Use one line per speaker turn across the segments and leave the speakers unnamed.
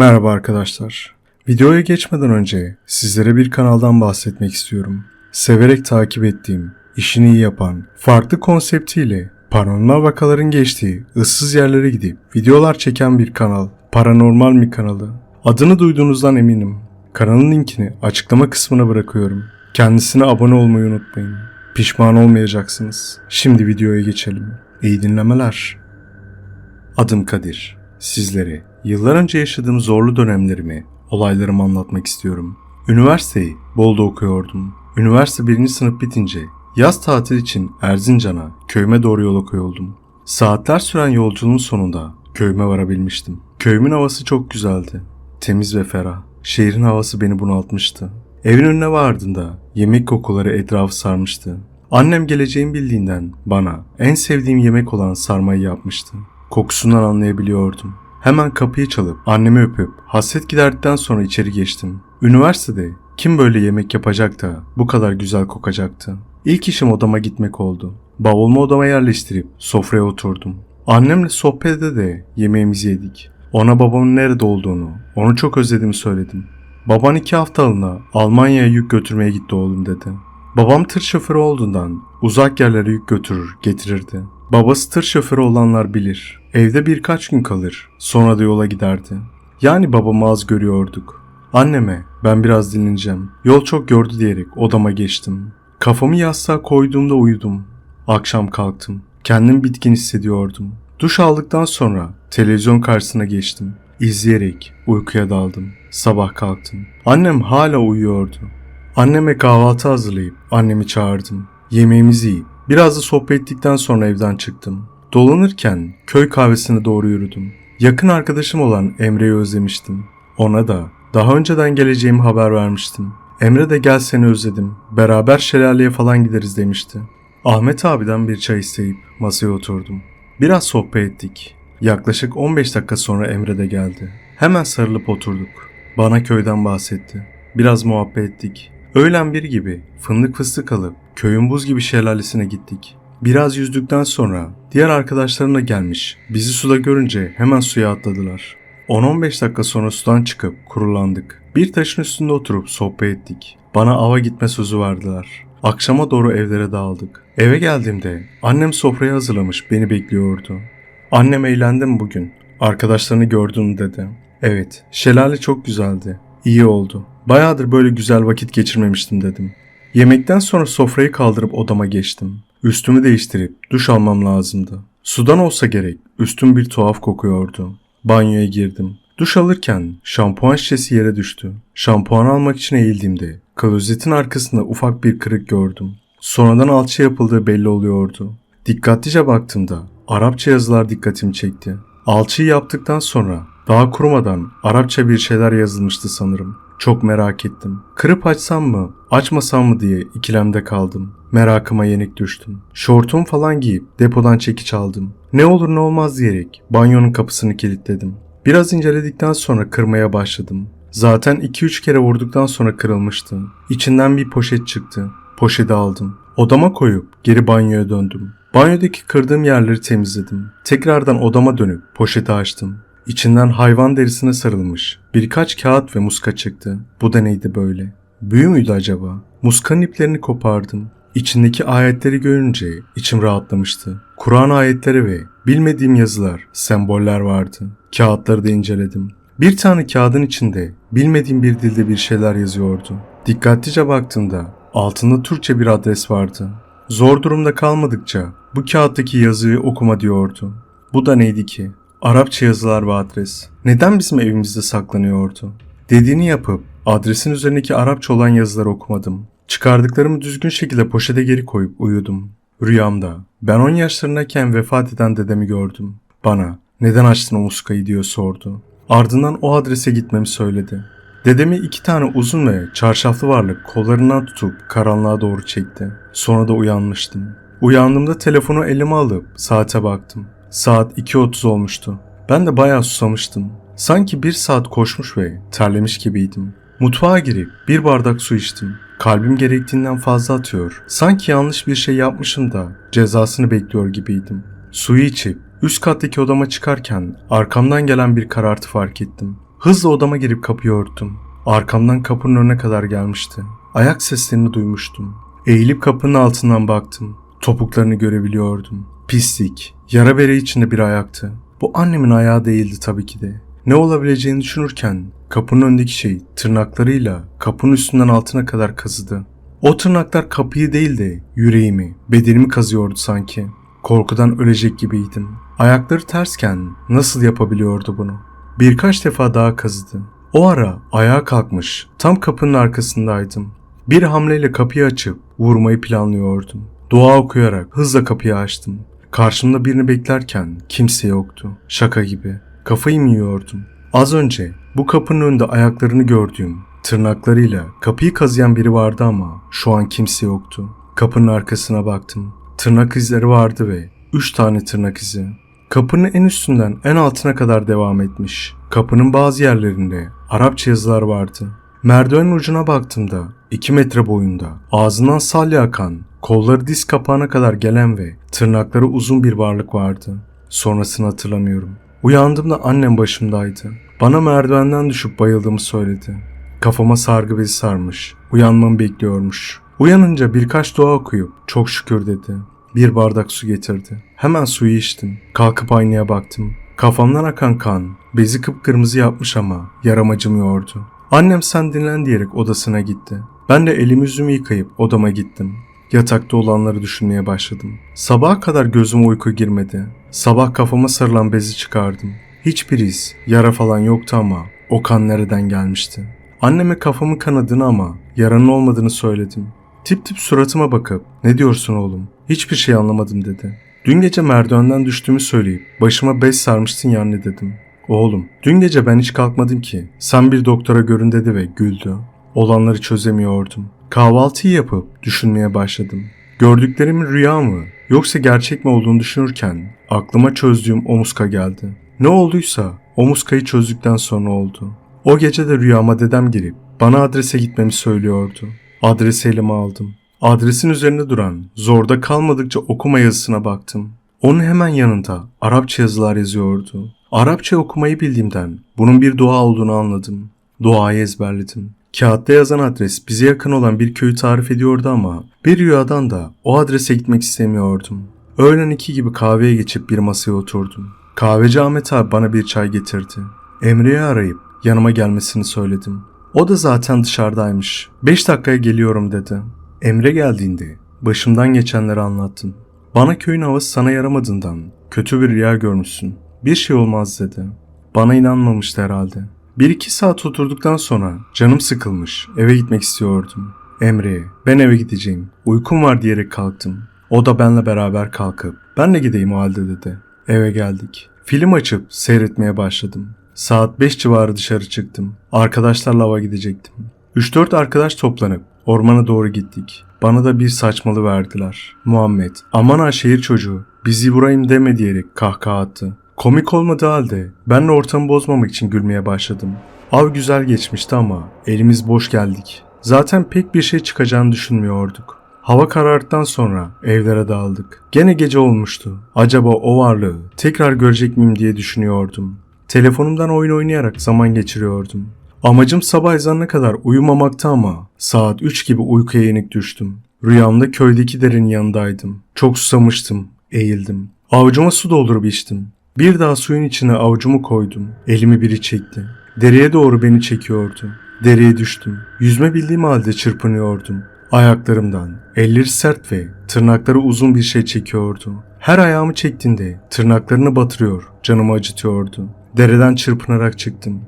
Merhaba arkadaşlar. Videoya geçmeden önce sizlere bir kanaldan bahsetmek istiyorum. Severek takip ettiğim, işini iyi yapan, farklı konseptiyle paranormal vakaların geçtiği ıssız yerlere gidip videolar çeken bir kanal. Paranormal mi kanalı? Adını duyduğunuzdan eminim. Kanalın linkini açıklama kısmına bırakıyorum. Kendisine abone olmayı unutmayın. Pişman olmayacaksınız. Şimdi videoya geçelim. İyi dinlemeler. Adım Kadir. Sizlere yıllar önce yaşadığım zorlu dönemlerimi, olaylarımı anlatmak istiyorum. Üniversiteyi Bolu'da okuyordum. Üniversite birinci sınıf bitince yaz tatil için Erzincan'a, köyüme doğru yola koyuldum. Saatler süren yolculuğun sonunda köyüme varabilmiştim. Köyümün havası çok güzeldi. Temiz ve ferah. Şehrin havası beni bunaltmıştı. Evin önüne vardığında yemek kokuları etrafı sarmıştı. Annem geleceğimi bildiğinden bana en sevdiğim yemek olan sarmayı yapmıştı. Kokusundan anlayabiliyordum. Hemen kapıyı çalıp annemi öpüp hasret giderdikten sonra içeri geçtim. Üniversitede kim böyle yemek yapacak da bu kadar güzel kokacaktı. İlk işim odama gitmek oldu. Bavulumu odama yerleştirip sofraya oturdum. Annemle sohbette de yemeğimizi yedik. Ona babamın nerede olduğunu, onu çok özlediğimi söyledim. Baban iki haftalığına Almanya'ya yük götürmeye gitti oğlum dedi. Babam tır şoförü olduğundan uzak yerlere yük götürür, getirirdi. Babası tır şoförü olanlar bilir. Evde birkaç gün kalır, sonra da yola giderdi. Yani babamı az görüyorduk. Anneme ben biraz dinleneceğim. Yol çok yordu diyerek odama geçtim. Kafamı yastığa koyduğumda uyudum. Akşam kalktım. Kendimi bitkin hissediyordum. Duş aldıktan sonra televizyon karşısına geçtim. İzleyerek uykuya daldım. Sabah kalktım. Annem hala uyuyordu. Anneme kahvaltı hazırlayıp annemi çağırdım. Yemeğimizi yiyip biraz da sohbet ettikten sonra evden çıktım. Dolanırken köy kahvesine doğru yürüdüm. Yakın arkadaşım olan Emre'yi özlemiştim. Ona da daha önceden geleceğimi haber vermiştim. Emre de gel seni özledim. Beraber şelaleye falan gideriz demişti. Ahmet abiden bir çay isteyip masaya oturdum. Biraz sohbet ettik. Yaklaşık 15 dakika sonra Emre de geldi. Hemen sarılıp oturduk. Bana köyden bahsetti. Biraz muhabbet ettik. Öğlen bir gibi fındık fıstık alıp köyün buz gibi şelalesine gittik. Biraz yüzdükten sonra diğer arkadaşlarına gelmiş. Bizi suda görünce hemen suya atladılar. 10-15 dakika sonra sudan çıkıp kurulandık. Bir taşın üstünde oturup sohbet ettik. Bana ava gitme sözü verdiler. Akşama doğru evlere dağıldık. Eve geldiğimde annem sofrayı hazırlamış beni bekliyordu. Annem eğlendi mi bugün? Arkadaşlarını gördün dedi. Evet, şelale çok güzeldi. İyi oldu. Bayağıdır böyle güzel vakit geçirmemiştim dedim. Yemekten sonra sofrayı kaldırıp odama geçtim. Üstümü değiştirip duş almam lazımdı. Sudan olsa gerek üstüm bir tuhaf kokuyordu. Banyoya girdim. Duş alırken şampuan şişesi yere düştü. Şampuan almak için eğildiğimde klozetin arkasında ufak bir kırık gördüm. Sonradan alçı yapıldığı belli oluyordu. Dikkatlice baktığımda Arapça yazılar dikkatimi çekti. Alçıyı yaptıktan sonra daha kurumadan Arapça bir şeyler yazılmıştı sanırım. Çok merak ettim. Kırıp açsam mı, açmasam mı diye ikilemde kaldım. Merakıma yenik düştüm. Şortum falan giyip depodan çekiç aldım. Ne olur ne olmaz diyerek banyonun kapısını kilitledim. Biraz inceledikten sonra kırmaya başladım. Zaten 2-3 kere vurduktan sonra kırılmıştı. İçinden bir poşet çıktı. Poşeti aldım. Odama koyup geri banyoya döndüm. Banyodaki kırdığım yerleri temizledim. Tekrardan odama dönüp poşeti açtım. İçinden hayvan derisine sarılmış birkaç kağıt ve muska çıktı. Bu da neydi böyle? Büyü müydü acaba? Muskanın iplerini kopardım. İçindeki ayetleri görünce içim rahatlamıştı. Kur'an ayetleri ve bilmediğim yazılar, semboller vardı. Kağıtları da inceledim. Bir tane kağıdın içinde bilmediğim bir dilde bir şeyler yazıyordu. Dikkatlice baktığımda altında Türkçe bir adres vardı. Zor durumda kalmadıkça bu kağıttaki yazıyı okuma diyordu. Bu da neydi ki? Arapça yazılar ve adres. Neden bizim evimizde saklanıyordu? Dediğini yapıp adresin üzerindeki Arapça olan yazıları okumadım. Çıkardıklarımı düzgün şekilde poşete geri koyup uyudum. Rüyamda ben 10 yaşlarındayken vefat eden dedemi gördüm. Bana neden açtın o muskayı diyor sordu. Ardından o adrese gitmemi söyledi. Dedemi iki tane uzun ve çarşaflı varlık kollarından tutup karanlığa doğru çekti. Sonra da uyanmıştım. Uyandığımda telefonu elime alıp saate baktım. Saat 2.30 olmuştu. Ben de bayağı susamıştım. Sanki bir saat koşmuş ve terlemiş gibiydim. Mutfağa girip bir bardak su içtim. Kalbim gerektiğinden fazla atıyor. Sanki yanlış bir şey yapmışım da cezasını bekliyor gibiydim. Suyu içip üst kattaki odama çıkarken arkamdan gelen bir karartı fark ettim. Hızla odama girip kapıyı örttüm. Arkamdan kapının önüne kadar gelmişti. Ayak seslerini duymuştum. Eğilip kapının altından baktım. Topuklarını görebiliyordum. Pislik, yara bere içinde bir ayaktı. Bu annemin ayağı değildi tabii ki de. Ne olabileceğini düşünürken kapının önündeki şey tırnaklarıyla kapının üstünden altına kadar kazıdı. O tırnaklar kapıyı değil de yüreğimi, bedenimi kazıyordu sanki. Korkudan ölecek gibiydim. Ayakları tersken nasıl yapabiliyordu bunu? Birkaç defa daha kazıdı. O ara ayağa kalkmış, tam kapının arkasındaydım. Bir hamleyle kapıyı açıp vurmayı planlıyordum. Dua okuyarak hızla kapıyı açtım. Karşımda birini beklerken kimse yoktu. Şaka gibi. Kafayı mı yiyordum? Az önce bu kapının önünde ayaklarını gördüğüm tırnaklarıyla kapıyı kazıyan biri vardı ama şu an kimse yoktu. Kapının arkasına baktım. Tırnak izleri vardı ve üç tane tırnak izi. Kapının en üstünden en altına kadar devam etmiş. Kapının bazı yerlerinde Arapça yazılar vardı. Merdivenin ucuna baktığımda 2 metre boyunda ağzından salya akan, kolları diz kapağına kadar gelen ve tırnakları uzun bir varlık vardı. Sonrasını hatırlamıyorum. Uyandığımda annem başımdaydı. Bana merdivenden düşüp bayıldığımı söyledi. Kafama sargı bezi sarmış. Uyanmamı bekliyormuş. Uyanınca birkaç dua okuyup çok şükür dedi. Bir bardak su getirdi. Hemen suyu içtim. Kalkıp aynaya baktım. Kafamdan akan kan bezi kıpkırmızı yapmış ama yaram acımıyordu. Annem sen dinlen diyerek odasına gitti. Ben de elimi yüzümü yıkayıp odama gittim. Yatakta olanları düşünmeye başladım. Sabaha kadar gözüme uyku girmedi. Sabah kafama sarılan bezi çıkardım. Hiçbir iz, yara falan yoktu ama o kan nereden gelmişti? Anneme kafamın kanadığını ama yaranın olmadığını söyledim. Tip tip suratıma bakıp ne diyorsun oğlum? Hiçbir şey anlamadım dedi. Dün gece merdivenden düştüğümü söyleyip başıma bez sarmıştın ya anne dedim. Oğlum dün gece ben hiç kalkmadım ki. Sen bir doktora görün dedi ve güldü. Olanları çözemiyordum. Kahvaltıyı yapıp düşünmeye başladım. Gördüklerimin rüya mı yoksa gerçek mi olduğunu düşünürken aklıma çözdüğüm omuska geldi. Ne olduysa omuskayı çözdükten sonra oldu. O gece de rüyama dedem girip bana adrese gitmemi söylüyordu. Adresi elime aldım. Adresin üzerinde duran zorda kalmadıkça okuma yazısına baktım. Onun hemen yanında Arapça yazılar yazıyordu. Arapça okumayı bildiğimden bunun bir dua olduğunu anladım. Duayı ezberledim. Kağıtta yazan adres bize yakın olan bir köyü tarif ediyordu ama bir rüyadan da o adrese gitmek istemiyordum. Öğlen iki gibi kahveye geçip bir masaya oturdum. Kahveci Ahmet abi bana bir çay getirdi. Emre'yi arayıp yanıma gelmesini söyledim. O da zaten dışarıdaymış. Beş dakikaya geliyorum dedi. Emre geldiğinde başımdan geçenleri anlattım. Bana köyün havası sana yaramadığından kötü bir rüya görmüşsün. Bir şey olmaz dedi. Bana inanmamıştı herhalde. Bir iki saat oturduktan sonra canım sıkılmış. Eve gitmek istiyordum. Emre'ye ben eve gideceğim. Uykum var diyerek kalktım. O da benle beraber kalkıp ben de gideyim o halde dedi. Eve geldik. Film açıp seyretmeye başladım. Saat 5 civarı dışarı çıktım. Arkadaşlarla hava gidecektim. 3-4 arkadaş toplanıp ormana doğru gittik. Bana da bir saçmalı verdiler. Muhammed, aman ha şehir çocuğu, bizi vurayım deme diyerek kahkaha attı. Komik olmadığı halde ben de ortamı bozmamak için gülmeye başladım. Av güzel geçmişti ama elimiz boş geldik. Zaten pek bir şey çıkacağını düşünmüyorduk. Hava karardıktan sonra evlere dağıldık. Gene gece olmuştu. Acaba o varlığı tekrar görecek miyim diye düşünüyordum. Telefonumdan oyun oynayarak zaman geçiriyordum. Amacım sabah ezanına kadar uyumamaktı ama saat 3 gibi uykuya yenik düştüm. Rüyamda köydeki derenin yanındaydım. Çok susamıştım. Eğildim. Avucuma su doldurup içtim. Bir daha suyun içine avucumu koydum. Elimi biri çekti. Dereye doğru beni çekiyordu. Dereye düştüm. Yüzme bildiğim halde çırpınıyordum. Ayaklarımdan elleri sert ve tırnakları uzun bir şey çekiyordu. Her ayağımı çektiğinde tırnaklarını batırıyor, canımı acıtıyordu. Dereden çırpınarak çıktım.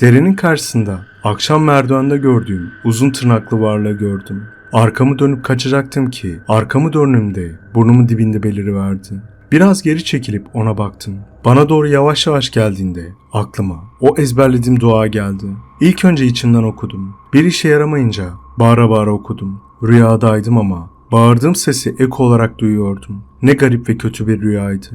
Derenin karşısında akşam merdivende gördüğüm uzun tırnaklı varlığı gördüm. Arkamı dönüp kaçacaktım ki arkamı döndüğümde burnumun dibinde beliriverdi. Biraz geri çekilip ona baktım. Bana doğru yavaş yavaş geldiğinde aklıma o ezberlediğim dua geldi. İlk önce içimden okudum. Bir işe yaramayınca bağıra bağıra okudum. Rüyadaydım ama bağırdığım sesi eko olarak duyuyordum. Ne garip ve kötü bir rüyaydı.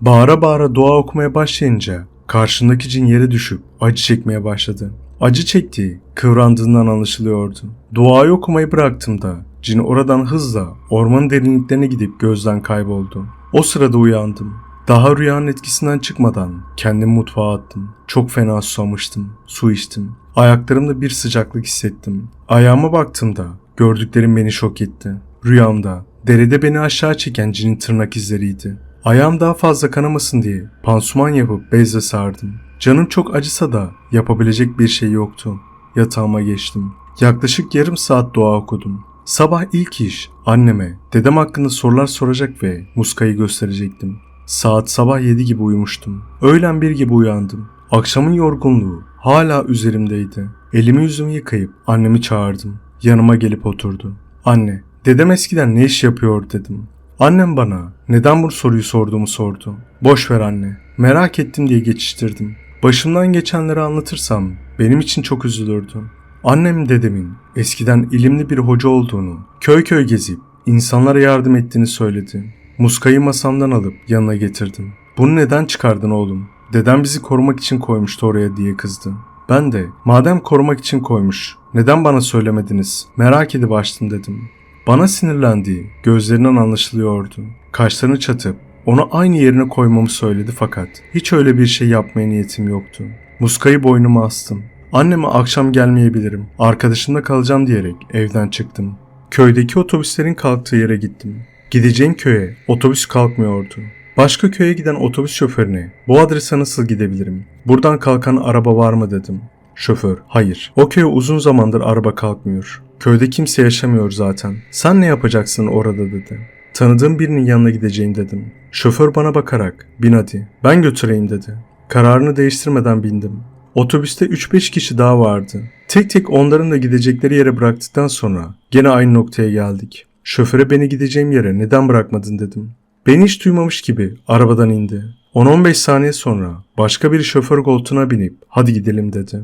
Bağıra bağıra dua okumaya başlayınca karşındaki cin yere düşüp acı çekmeye başladı. Acı çektiği kıvrandığından anlaşılıyordu. Duayı okumayı bıraktığımda cin oradan hızla ormanın derinliklerine gidip gözden kayboldu. O sırada uyandım. Daha rüyanın etkisinden çıkmadan kendimi mutfağa attım. Çok fena susamıştım. Su içtim. Ayaklarımda bir sıcaklık hissettim. Ayağıma baktığımda gördüklerim beni şok etti. Rüyamda derede beni aşağı çeken cinin tırnak izleriydi. Ayağım daha fazla kanamasın diye pansuman yapıp bezle sardım. Canım çok acısa da yapabilecek bir şey yoktu. Yatağıma geçtim. Yaklaşık yarım saat dua okudum. Sabah ilk iş anneme, dedem hakkında sorular soracak ve muskayı gösterecektim. Saat sabah 7 gibi uyumuştum. Öğlen 1 gibi uyandım. Akşamın yorgunluğu hala üzerimdeydi. Elimi yüzümü yıkayıp annemi çağırdım. Yanıma gelip oturdu. Anne, dedem eskiden ne iş yapıyor dedim. Annem bana neden bu soruyu sorduğumu sordu. Boş ver anne, merak ettim diye geçiştirdim. Başımdan geçenleri anlatırsam benim için çok üzülürdü. Annem dedemin eskiden ilimli bir hoca olduğunu, köy köy gezip insanlara yardım ettiğini söyledi. Muskayı masamdan alıp yanına getirdim. Bunu neden çıkardın oğlum? Dedem bizi korumak için koymuştu oraya diye kızdı. Ben de madem korumak için koymuş neden bana söylemediniz merak edip açtım dedim. Bana sinirlendiği gözlerinden anlaşılıyordu. Kaşlarını çatıp onu aynı yerine koymamı söyledi fakat hiç öyle bir şey yapmaya niyetim yoktu. Muskayı boynuma astım. Anneme akşam gelmeyebilirim, arkadaşımda kalacağım diyerek evden çıktım. Köydeki otobüslerin kalktığı yere gittim. Gideceğim köye otobüs kalkmıyordu. Başka köye giden otobüs şoförüne bu adrese nasıl gidebilirim? Buradan kalkan araba var mı dedim. Şoför, hayır. O köye uzun zamandır araba kalkmıyor. Köyde kimse yaşamıyor zaten. Sen ne yapacaksın orada dedi. Tanıdığım birinin yanına gideceğim dedim. Şoför bana bakarak, bin hadi, ben götüreyim dedi. Kararını değiştirmeden bindim. Otobüste 3-5 kişi daha vardı. Tek tek onların da gidecekleri yere bıraktıktan sonra gene aynı noktaya geldik. Şoföre beni gideceğim yere neden bırakmadın dedim. Beni hiç duymamış gibi arabadan indi. 10-15 saniye sonra başka bir şoför koltuğuna binip hadi gidelim dedi.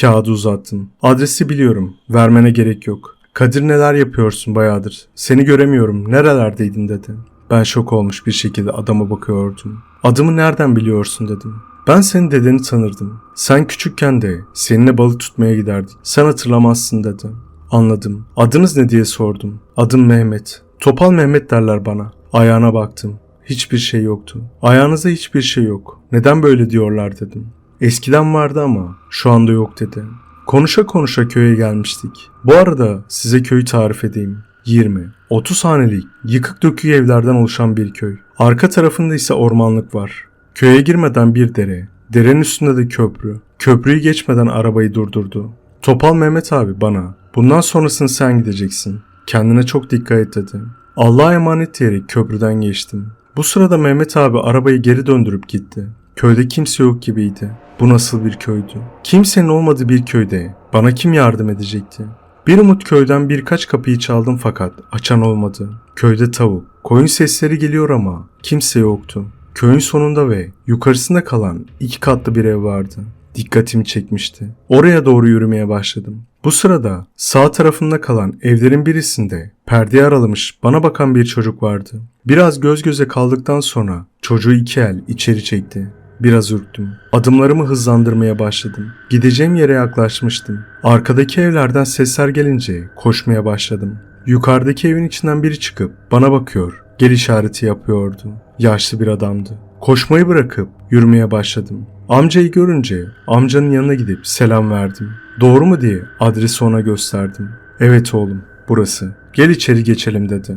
Kağıdı uzattım. Adresi biliyorum. Vermene gerek yok. Kadir neler yapıyorsun bayağıdır. Seni göremiyorum. Nerelerdeydin dedi. Ben şok olmuş bir şekilde adama bakıyordum. Adımı nereden biliyorsun dedim. Ben senin dedeni tanırdım. Sen küçükken de seninle balık tutmaya giderdik. Sen hatırlamazsın dedi. Anladım. Adınız ne diye sordum. Adım Mehmet. Topal Mehmet derler bana. Ayağına baktım. Hiçbir şey yoktu. Ayağınızda hiçbir şey yok. Neden böyle diyorlar dedim. Eskiden vardı ama şu anda yok dedi. Konuşa konuşa köye gelmiştik. Bu arada size köyü tarif edeyim. 20, 30 hanelik yıkık dökük evlerden oluşan bir köy. Arka tarafında ise ormanlık var. Köye girmeden bir dere. Derenin üstünde de köprü. Köprüyü geçmeden arabayı durdurdu. Topal Mehmet abi bana bundan sonrasını sen gideceksin. Kendine çok dikkat et dedi. Allah'a emanet diyerek köprüden geçtim. Bu sırada Mehmet abi arabayı geri döndürüp gitti. Köyde kimse yok gibiydi. Bu nasıl bir köydü? Kimsenin olmadığı bir köyde bana kim yardım edecekti? Bir umut köyden birkaç kapıyı çaldım fakat açan olmadı. Köyde tavuk, koyun sesleri geliyor ama kimse yoktu. Köyün sonunda ve yukarısında kalan iki katlı bir ev vardı. Dikkatimi çekmişti. Oraya doğru yürümeye başladım. Bu sırada sağ tarafında kalan evlerin birisinde perdeyi aralamış bana bakan bir çocuk vardı. Biraz göz göze kaldıktan sonra çocuğu iki el içeri çekti. Biraz ürktüm. Adımlarımı hızlandırmaya başladım. Gideceğim yere yaklaşmıştım. Arkadaki evlerden sesler gelince koşmaya başladım. Yukarıdaki evin içinden biri çıkıp bana bakıyor. Gel işareti yapıyordu. Yaşlı bir adamdı. Koşmayı bırakıp yürümeye başladım. Amcayı görünce amcanın yanına gidip selam verdim. Doğru mu diye adresi ona gösterdim. Evet oğlum burası. Gel içeri geçelim dedi.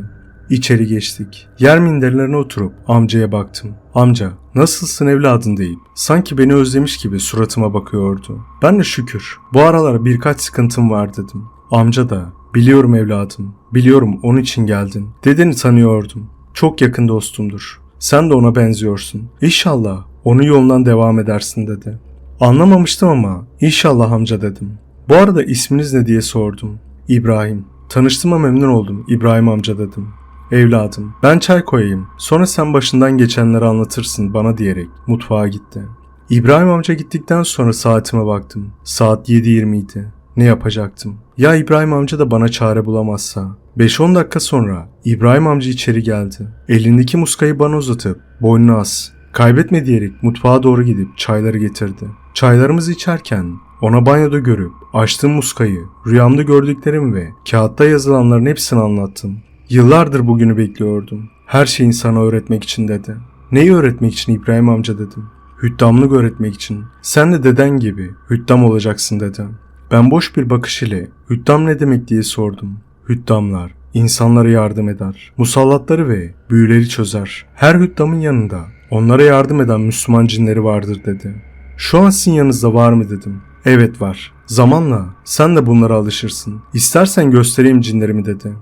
İçeri geçtik. Yer minderlerine oturup amcaya baktım. Amca nasılsın evladın deyip sanki beni özlemiş gibi suratıma bakıyordu. Ben de şükür bu aralar birkaç sıkıntım var dedim. Amca da biliyorum evladım biliyorum onun için geldin. Dedeni tanıyordum. Çok yakın dostumdur. Sen de ona benziyorsun. İnşallah onun yolundan devam edersin dedi. Anlamamıştım ama inşallah amca dedim. Bu arada isminiz ne diye sordum. İbrahim. Tanıştığıma memnun oldum İbrahim amca dedim. Evladım ben çay koyayım sonra sen başından geçenleri anlatırsın bana diyerek mutfağa gitti. İbrahim amca gittikten sonra saatime baktım. Saat 7.20 idi. Ne yapacaktım? Ya İbrahim amca da bana çare bulamazsa? 5-10 dakika sonra İbrahim amca içeri geldi. Elindeki muskayı bana uzatıp boynuna as. Kaybetme diyerek mutfağa doğru gidip çayları getirdi. Çaylarımızı içerken ona banyoda görüp açtığım muskayı, rüyamda gördüklerim ve kağıtta yazılanların hepsini anlattım. Yıllardır bugünü bekliyordum. Her şeyi sana öğretmek için dedi. Neyi öğretmek için İbrahim amca dedim. Hüddamlık öğretmek için. Sen de deden gibi hüddam olacaksın dedi. Ben boş bir bakış ile hüddam ne demek diye sordum. Hüddamlar insanlara yardım eder. Musallatları ve büyüleri çözer. Her hüddamın yanında onlara yardım eden Müslüman cinleri vardır dedi. Şu an sizin yanınızda var mı dedim. Evet var. Zamanla sen de bunlara alışırsın. İstersen göstereyim cinlerimi dedi.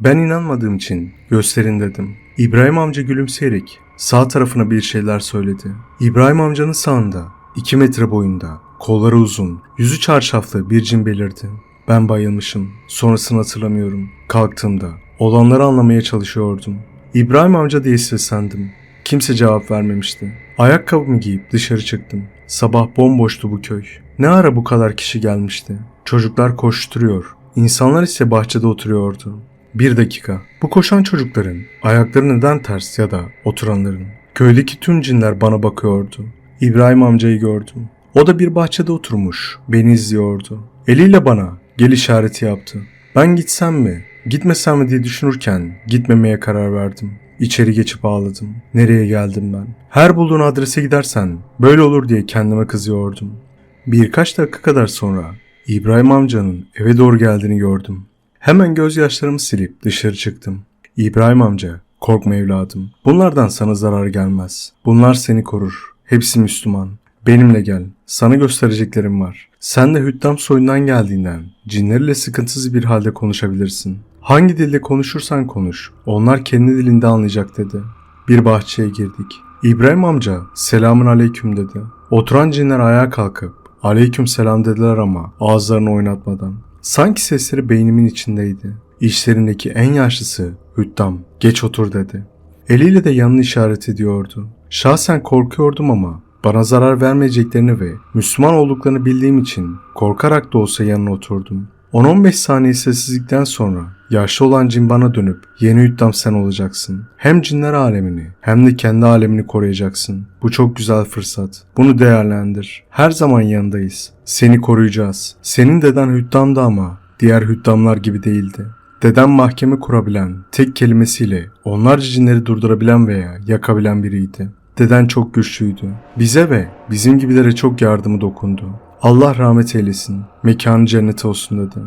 Ben inanmadığım için gösterin dedim. İbrahim amca gülümseyerek sağ tarafına bir şeyler söyledi. İbrahim amcanın sağında 2 metre boyunda, kolları uzun, yüzü çarşaflı bir cin belirdi. Ben bayılmışım. Sonrasını hatırlamıyorum. Kalktığımda olanları anlamaya çalışıyordum. İbrahim amca diye seslendim. Kimse cevap vermemişti. Ayakkabımı giyip dışarı çıktım. Sabah bomboştu bu köy. Ne ara bu kadar kişi gelmişti? Çocuklar koşturuyor. İnsanlar ise bahçede oturuyordu. Bir dakika. Bu koşan çocukların ayakları neden ters ya da oturanların? Köydeki tüm cinler bana bakıyordu. İbrahim amcayı gördüm. O da bir bahçede oturmuş. Beni izliyordu. Eliyle bana gel işareti yaptı. Ben gitsem mi, gitmesem mi diye düşünürken gitmemeye karar verdim. İçeri geçip ağladım. Nereye geldim ben? Her bulduğun adrese gidersen böyle olur diye kendime kızıyordum. Birkaç dakika kadar sonra İbrahim amcanın eve doğru geldiğini gördüm. Hemen gözyaşlarımı silip dışarı çıktım. İbrahim amca, korkma evladım. Bunlardan sana zarar gelmez. Bunlar seni korur. Hepsi Müslüman. Benimle gel. Sana göstereceklerim var. Sen de Hüddam soyundan geldiğinden cinlerle sıkıntısız bir halde konuşabilirsin. Hangi dilde konuşursan konuş. Onlar kendi dilinde anlayacak dedi. Bir bahçeye girdik. İbrahim amca selamun aleyküm dedi. Oturan cinler ayağa kalkıp aleyküm selam dediler ama ağızlarını oynatmadan. Sanki sesleri beynimin içindeydi. İşlerindeki en yaşlısı Hüddam geç otur dedi. Eliyle de yanını işaret ediyordu. Şahsen korkuyordum ama bana zarar vermeyeceklerini ve Müslüman olduklarını bildiğim için korkarak da olsa yanına oturdum. 10-15 saniye sessizlikten sonra yaşlı olan cin bana dönüp yeni hüddam sen olacaksın. Hem cinler alemini hem de kendi alemini koruyacaksın. Bu çok güzel fırsat. Bunu değerlendir. Her zaman yanındayız. Seni koruyacağız. Senin deden hüddamdı ama diğer hüddamlar gibi değildi. Deden mahkeme kurabilen, tek kelimesiyle onlarca cinleri durdurabilen veya yakabilen biriydi. Deden çok güçlüydü. Bize ve bizim gibilere çok yardımı dokundu. Allah rahmet eylesin, mekanı cennet olsun dedi.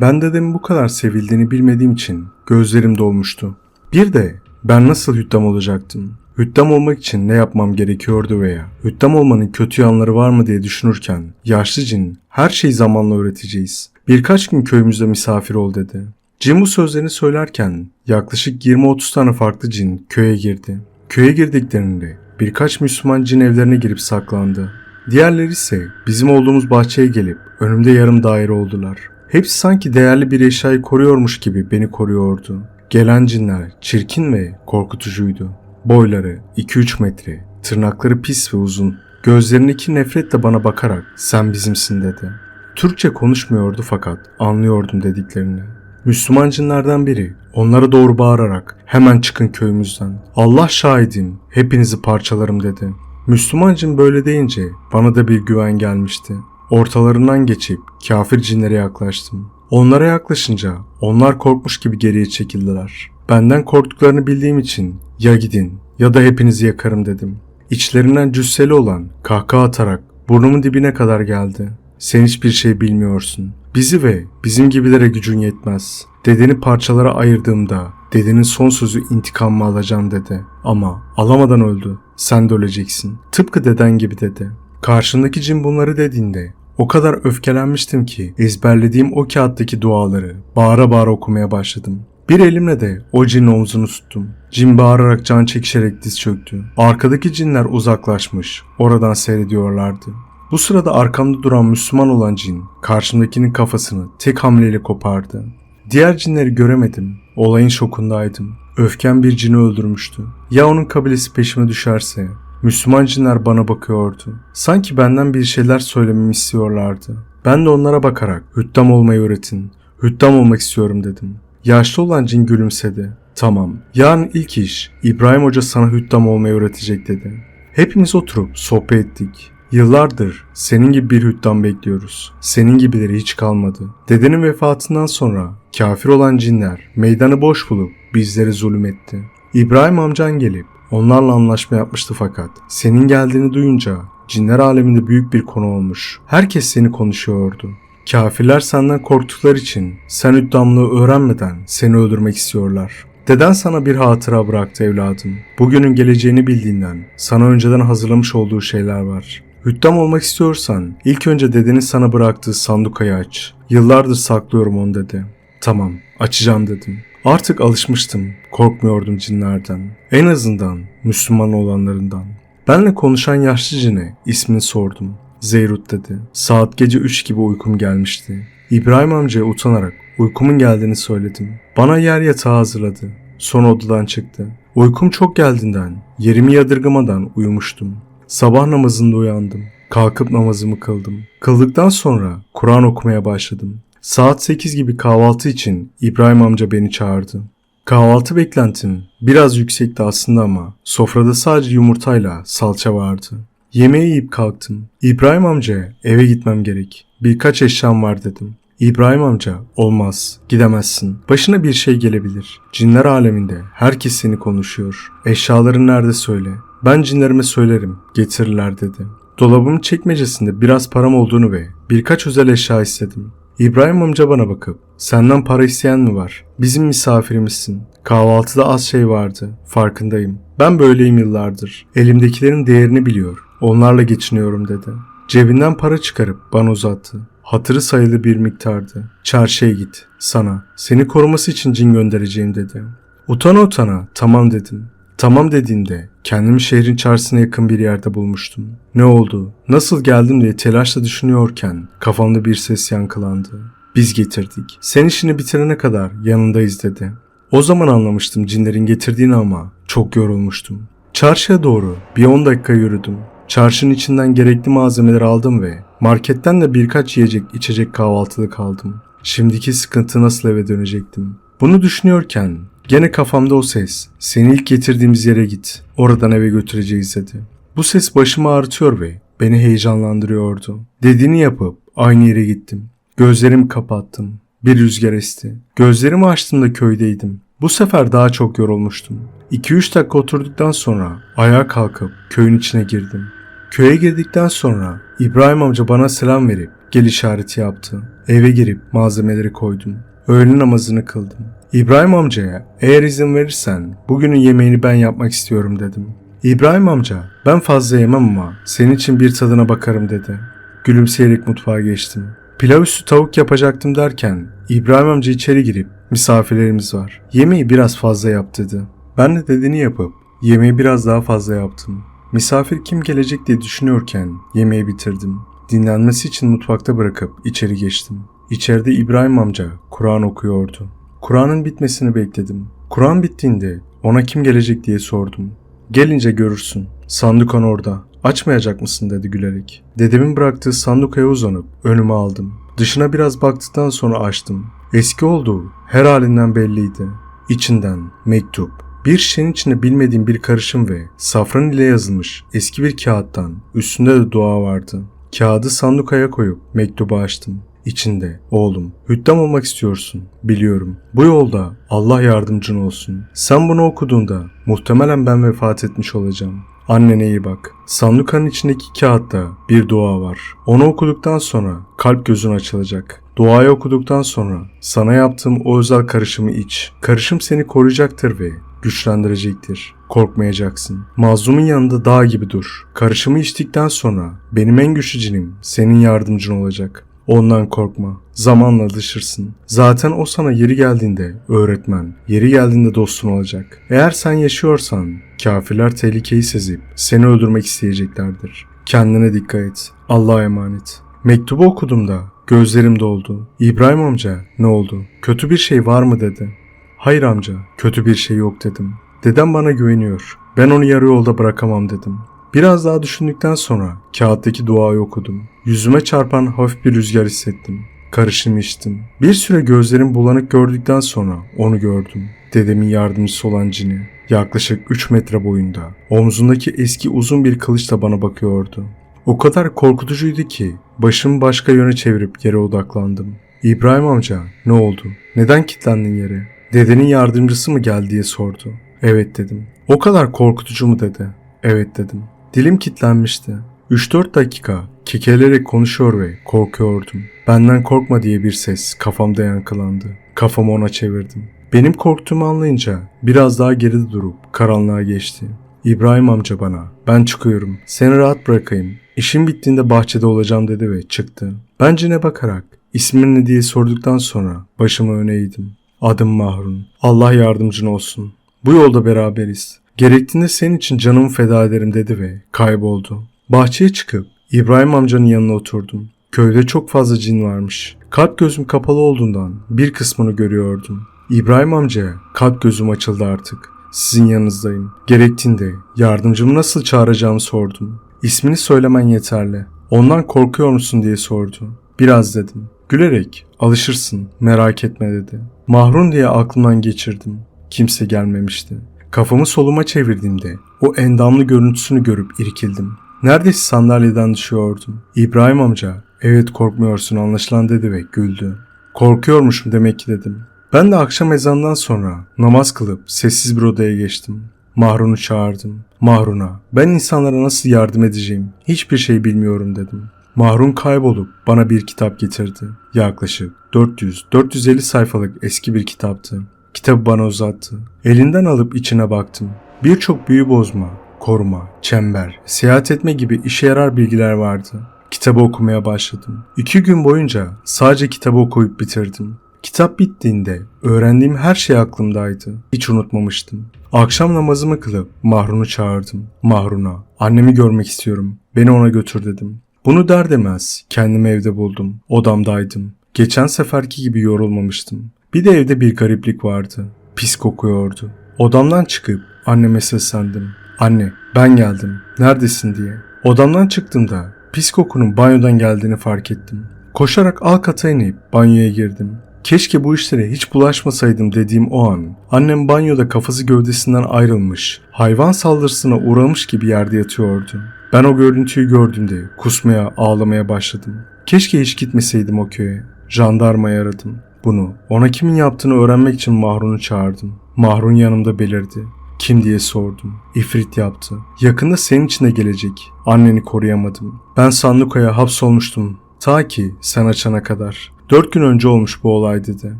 Ben dedemin bu kadar sevildiğini bilmediğim için gözlerim dolmuştu. Bir de ben nasıl hüddam olacaktım? Hüddam olmak için ne yapmam gerekiyordu veya hüddam olmanın kötü yanları var mı diye düşünürken yaşlı cin her şeyi zamanla öğreteceğiz. Birkaç gün köyümüzde misafir ol dedi. Cin bu sözlerini söylerken yaklaşık 20-30 tane farklı cin köye girdi. Köye girdiklerinde birkaç Müslüman cin evlerine girip saklandı. Diğerleri ise bizim olduğumuz bahçeye gelip önümde yarım daire oldular. Hepsi sanki değerli bir eşyayı koruyormuş gibi beni koruyordu. Gelen cinler çirkin ve korkutucuydu. Boyları 2-3 metre, tırnakları pis ve uzun. Gözlerindeki nefretle bana bakarak sen bizimsin dedi. Türkçe konuşmuyordu fakat anlıyordum dediklerini. Müslüman cinlerden biri onlara doğru bağırarak hemen çıkın köyümüzden. Allah şahidim hepinizi parçalarım dedi. Müslüman cin böyle deyince bana da bir güven gelmişti. Ortalarından geçip kafir cinlere yaklaştım. Onlara yaklaşınca onlar korkmuş gibi geriye çekildiler. Benden korktuklarını bildiğim için ya gidin ya da hepinizi yakarım dedim. İçlerinden cüsseli olan kahkaha atarak burnumun dibine kadar geldi. Sen hiçbir şey bilmiyorsun. Bizi ve bizim gibilere gücün yetmez. Dedeni parçalara ayırdığımda dedenin son sözü intikamımı alacağım dedi. Ama alamadan öldü. Sen de öleceksin. Tıpkı deden gibi dedi. Karşındaki cin bunları dediğinde o kadar öfkelenmiştim ki ezberlediğim o kağıttaki duaları bağıra bağıra okumaya başladım. Bir elimle de o cinin omzunu tuttum. Cin bağırarak can çekişerek diz çöktü. Arkadaki cinler uzaklaşmış. Oradan seyrediyorlardı. Bu sırada arkamda duran Müslüman olan cin karşımdakinin kafasını tek hamleyle kopardı. Diğer cinleri göremedim. Olayın şokundaydım. Öfkem bir cini öldürmüştü. Ya onun kabilesi peşime düşerse? Müslüman cinler bana bakıyordu. Sanki benden bir şeyler söylememi istiyorlardı. Ben de onlara bakarak hüddam olmayı öğretin. Hüddam olmak istiyorum dedim. Yaşlı olan cin gülümsedi. Tamam. Yarın ilk iş İbrahim Hoca sana hüddam olmayı öğretecek dedi. Hepimiz oturup sohbet ettik. Yıllardır senin gibi bir hüddam bekliyoruz. Senin gibileri hiç kalmadı. Dedenin vefatından sonra kafir olan cinler meydanı boş bulup bizlere zulüm etti. İbrahim amcan gelip onlarla anlaşma yapmıştı fakat senin geldiğini duyunca cinler aleminde büyük bir konu olmuş. Herkes seni konuşuyordu. Kafirler senden korktukları için sen hüddamlığı öğrenmeden seni öldürmek istiyorlar. Deden sana bir hatıra bıraktı evladım. Bugünün geleceğini bildiğinden sana önceden hazırlamış olduğu şeyler var. Hüddam olmak istiyorsan ilk önce dedenin sana bıraktığı sandukayı aç. Yıllardır saklıyorum onu dedi. Tamam açacağım dedim. Artık alışmıştım. Korkmuyordum cinlerden. En azından Müslüman olanlarından. Benle konuşan yaşlı cine ismini sordum. Zeyrut dedi. Saat gece 3 gibi uykum gelmişti. İbrahim amcaya utanarak uykumun geldiğini söyledim. Bana yer yatağı hazırladı. Sonra odadan çıktı. Uykum çok geldiğinden yerimi yadırgamadan uyumuştum. Sabah namazında uyandım. Kalkıp namazımı kıldım. Kıldıktan sonra Kur'an okumaya başladım. Saat 8 gibi kahvaltı için İbrahim amca beni çağırdı. Kahvaltı beklentim biraz yüksekti aslında ama sofrada sadece yumurtayla salça vardı. Yemeği yiyip kalktım. İbrahim amcaya eve gitmem gerek. Birkaç eşyam var dedim. İbrahim amca olmaz gidemezsin. Başına bir şey gelebilir. Cinler aleminde herkes seni konuşuyor. Eşyaların nerede söyle. Ben cinlerime söylerim getirirler dedi. Dolabımın çekmecesinde biraz param olduğunu ve birkaç özel eşya istedim. İbrahim amca bana bakıp senden para isteyen mi var? Bizim misafirimizsin. Kahvaltıda az şey vardı. Farkındayım. Ben böyleyim yıllardır. Elimdekilerin değerini biliyor. Onlarla geçiniyorum dedi. Cebinden para çıkarıp bana uzattı. Hatırı sayılı bir miktardı. Çarşıya git. Sana. Seni koruması için cin göndereceğim dedi. Utana utana tamam dedim. Tamam dediğinde kendimi şehrin çarşısına yakın bir yerde bulmuştum. Ne oldu, nasıl geldim diye telaşla düşünüyorken kafamda bir ses yankılandı. Biz getirdik. Sen işini bitirene kadar yanındayız dedi. O zaman anlamıştım cinlerin getirdiğini ama çok yorulmuştum. Çarşıya doğru bir 10 dakika yürüdüm. Çarşının içinden gerekli malzemeleri aldım ve marketten de birkaç yiyecek içecek kahvaltılık aldım. Şimdiki sıkıntı nasıl eve dönecektim? Bunu düşünüyorken gene kafamda o ses. Seni ilk getirdiğimiz yere git. Oradan eve götüreceğiz dedi. Bu ses başımı ağrıtıyor ve beni heyecanlandırıyordu. Dediğini yapıp aynı yere gittim. Gözlerimi kapattım. Bir rüzgar esti. Gözlerimi açtığımda köydeydim. Bu sefer daha çok yorulmuştum. 2-3 dakika oturduktan sonra ayağa kalkıp köyün içine girdim. Köye girdikten sonra İbrahim amca bana selam verip gel işareti yaptı. Eve girip malzemeleri koydum. Öğle namazını kıldım. İbrahim amcaya eğer izin verirsen bugünün yemeğini ben yapmak istiyorum dedim. İbrahim amca ben fazla yemem ama senin için bir tadına bakarım dedi. Gülümseyerek mutfağa geçtim. Pilav üstü tavuk yapacaktım derken İbrahim amca içeri girip misafirlerimiz var. Yemeği biraz fazla yap dedi. Ben de dediğini yapıp yemeği biraz daha fazla yaptım. Misafir kim gelecek diye düşünüyorken yemeği bitirdim. Dinlenmesi için mutfakta bırakıp içeri geçtim. İçeride İbrahim amca Kur'an okuyordu. Kur'an'ın bitmesini bekledim. Kur'an bittiğinde ona kim gelecek diye sordum. Gelince görürsün. Sandukan orada. Açmayacak mısın dedi gülerek. Dedemin bıraktığı sandukaya uzanıp önüme aldım. Dışına biraz baktıktan sonra açtım. Eski olduğu her halinden belliydi. İçinden mektup. Bir şişenin içinde bilmediğim bir karışım ve safran ile yazılmış eski bir kağıttan üstünde de dua vardı. Kağıdı sandukaya koyup mektubu açtım. İçinde oğlum hüddam olmak istiyorsun biliyorum. Bu yolda Allah yardımcın olsun. Sen bunu okuduğunda muhtemelen ben vefat etmiş olacağım. Annene iyi bak. Sandukanın içindeki kağıtta bir dua var. Onu okuduktan sonra kalp gözün açılacak. Duayı okuduktan sonra sana yaptığım o özel karışımı iç. Karışım seni koruyacaktır ve güçlendirecektir. Korkmayacaksın. Mazlumun yanında dağ gibi dur. Karışımı içtikten sonra benim en güçlü cinim senin yardımcın olacak. Ondan korkma. Zamanla alışırsın. Zaten o sana yeri geldiğinde öğretmen, yeri geldiğinde dostun olacak. Eğer sen yaşıyorsan kafirler tehlikeyi sezip seni öldürmek isteyeceklerdir. Kendine dikkat et. Allah'a emanet. Mektubu okuduğumda gözlerim doldu. İbrahim amca ne oldu? Kötü bir şey var mı dedi. Hayır amca kötü bir şey yok dedim. Dedem bana güveniyor. Ben onu yarı yolda bırakamam dedim. Biraz daha düşündükten sonra kağıttaki duayı okudum. Yüzüme çarpan hafif bir rüzgar hissettim. Karışımı içtim. Bir süre gözlerim bulanık gördükten sonra onu gördüm. Dedemin yardımcısı olan cini. Yaklaşık 3 metre boyunda. Omzundaki eski uzun bir kılıçla bana bakıyordu. O kadar korkutucuydu ki başımı başka yöne çevirip yere odaklandım. İbrahim amca ne oldu? Neden kilitlendin yere? Dedenin yardımcısı mı geldi diye sordu. Evet dedim. O kadar korkutucu mu dedi. Evet dedim. Dilim kilitlenmişti. 3-4 dakika kekelerek konuşuyor ve korkuyordum. Benden korkma diye bir ses kafamda yankılandı. Kafamı ona çevirdim. Benim korktuğumu anlayınca biraz daha geride durup karanlığa geçti. İbrahim amca bana ben çıkıyorum seni rahat bırakayım. İşim bittiğinde bahçede olacağım dedi ve çıktı. Ben cine bakarak ismin ne diye sorduktan sonra başımı öne eğdim. Adım Mahrun. Allah yardımcın olsun. Bu yolda beraberiz. Gerektiğinde senin için canımı feda ederim dedi ve kayboldu. Bahçeye çıkıp İbrahim amcanın yanına oturdum. Köyde çok fazla cin varmış. Kalp gözüm kapalı olduğundan bir kısmını görüyordum. İbrahim amcaya kalp gözüm açıldı artık. Sizin yanınızdayım. Gerektiğinde yardımcımı nasıl çağıracağımı sordum. İsmini söylemen yeterli. Ondan korkuyor musun diye sordu. Biraz dedim. Gülerek alışırsın merak etme dedi. Mahrun diye aklımdan geçirdim. Kimse gelmemişti. Kafamı soluma çevirdiğimde o endamlı görüntüsünü görüp irkildim. Neredeyse sandalyeden düşüyordum. İbrahim amca evet korkmuyorsun anlaşılan dedi ve güldü. Korkuyormuşum demek ki dedim. Ben de akşam ezandan sonra namaz kılıp sessiz bir odaya geçtim. Mahrun'u çağırdım. Mahrun'a ben insanlara nasıl yardım edeceğim hiçbir şey bilmiyorum dedim. Mahrun kaybolup bana bir kitap getirdi. Yaklaşık 400-450 sayfalık eski bir kitaptı. Kitabı bana uzattı. Elinden alıp içine baktım. Birçok büyü bozma, koruma, çember, seyahat etme gibi işe yarar bilgiler vardı. Kitabı okumaya başladım. İki gün boyunca sadece kitabı okuyup bitirdim. Kitap bittiğinde öğrendiğim her şey aklımdaydı. Hiç unutmamıştım. Akşam namazımı kılıp Mahrun'u çağırdım. Mahrun'a, annemi görmek istiyorum. Beni ona götür dedim. Bunu der demez kendimi evde buldum. Odamdaydım. Geçen seferki gibi yorulmamıştım. Bir de evde bir gariplik vardı. Pis kokuyordu. Odamdan çıkıp anneme seslendim. Anne ben geldim. Neredesin diye. Odamdan çıktığımda pis kokunun banyodan geldiğini fark ettim. Koşarak alt kata inip banyoya girdim. Keşke bu işlere hiç bulaşmasaydım dediğim o an annem banyoda kafası gövdesinden ayrılmış, hayvan saldırısına uğramış gibi yerde yatıyordu. Ben o görüntüyü gördüğümde kusmaya, ağlamaya başladım. Keşke hiç gitmeseydim o köye. Jandarmayı aradım. Bunu ona kimin yaptığını öğrenmek için Mahrun'u çağırdım. Mahrun yanımda belirdi. Kim diye sordum. İfrit yaptı. Yakında senin için de gelecek. Anneni koruyamadım. Ben Sanluka'ya hapsolmuştum. Ta ki sen açana kadar. Dört gün önce olmuş bu olay dedi.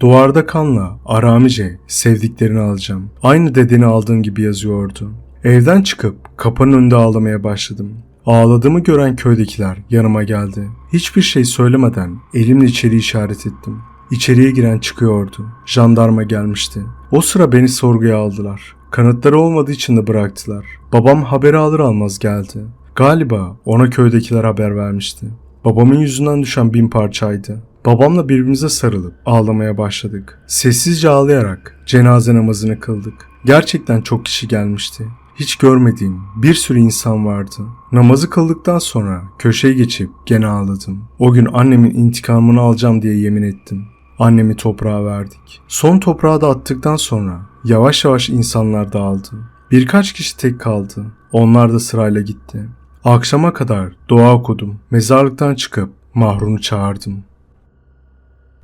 Duvarda kanla aramice sevdiklerini alacağım. Aynı dedeni aldığım gibi yazıyordu. Evden çıkıp kapının önünde ağlamaya başladım. Ağladığımı gören köydekiler yanıma geldi. Hiçbir şey söylemeden elimle içeri işaret ettim. İçeriye giren çıkıyordu. Jandarma gelmişti. O sıra beni sorguya aldılar. Kanıtları olmadığı için de bıraktılar. Babam haberi alır almaz geldi. Galiba ona köydekiler haber vermişti. Babamın yüzünden düşen bin parçaydı. Babamla birbirimize sarılıp ağlamaya başladık. Sessizce ağlayarak cenaze namazını kıldık. Gerçekten çok kişi gelmişti. Hiç görmediğim bir sürü insan vardı. Namazı kıldıktan sonra köşeye geçip gene ağladım. O gün annemin intikamını alacağım diye yemin ettim. Annemi toprağa verdik. Son toprağı da attıktan sonra yavaş yavaş insanlar dağıldı. Birkaç kişi tek kaldı. Onlar da sırayla gitti. Akşama kadar dua okudum. Mezarlıktan çıkıp Mahrun'u çağırdım.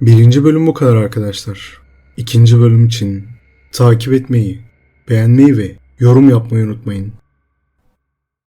Birinci bölüm bu kadar arkadaşlar. İkinci bölüm için takip etmeyi, beğenmeyi ve yorum yapmayı unutmayın.